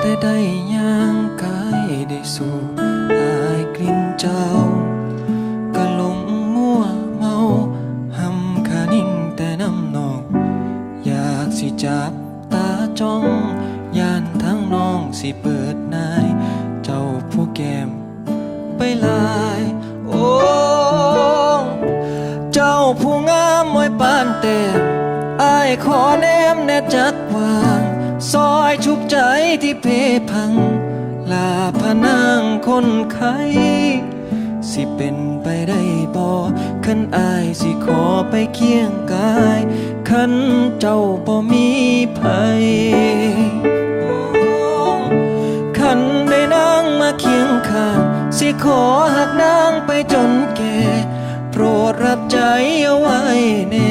แต่ได้ย่างกายได้สู่อายกลิ่นเจ้า ก็หลงมั่วเมาหำขานิ่งแต่น้ำนอก อยากสิจับตาจ้องย่านทั้งน้องสิเปิดนาย เจ้าผู้แก้มไปลายโอ้เจ้าผู้งามมวยปานเต็มอายขอแนมแน่จักวา ซอยชุบใจที่เพพัง ลาพนังคนไข้สิเป็นไปได้บ่ขันอายสิขอไปเคียงกายขันเจ้าบ่มีภัยขันได้นั่งมาเคียงข้างสิขอหักนางไปจนแก่ โปรดรับใจเอาไว้แน่